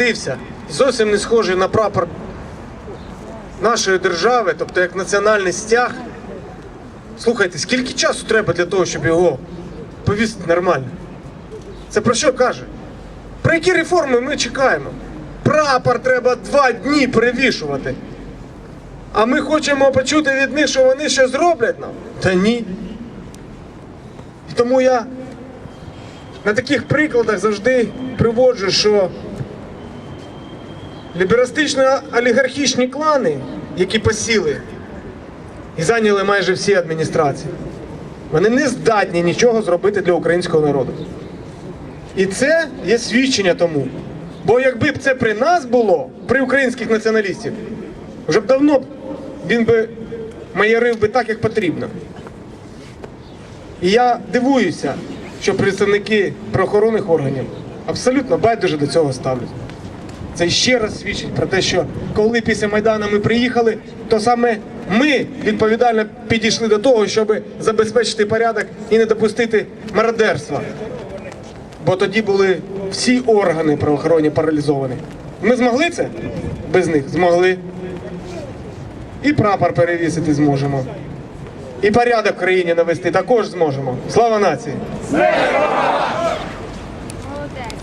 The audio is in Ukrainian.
Дився, зовсім не схожий на прапор нашої держави, тобто як національний стяг. Слухайте, скільки часу треба для того, щоб його повісити нормально? Це про що каже? Про які реформи ми чекаємо? Прапор треба два дні перевішувати. А ми хочемо почути від них, що вони щось зроблять нам? Та ні. І тому я на таких прикладах завжди приводжу, що ліберастично-олігархічні клани, які посіли і зайняли майже всі адміністрації, вони не здатні нічого зробити для українського народу. І це є свідчення тому. Бо якби б це при нас було, при українських націоналістів, вже б давно він би маярив би так, як потрібно. І я дивуюся, що представники правоохоронних органів абсолютно байдуже до цього ставлять. Це ще раз свідчить про те, що коли після Майдану ми приїхали, то саме ми відповідально підійшли до того, щоб забезпечити порядок і не допустити мародерства. Бо тоді були всі органи правоохоронні паралізовані. Ми змогли це? Без них змогли. І прапор перевісити зможемо. І порядок в країні навести також зможемо. Слава нації!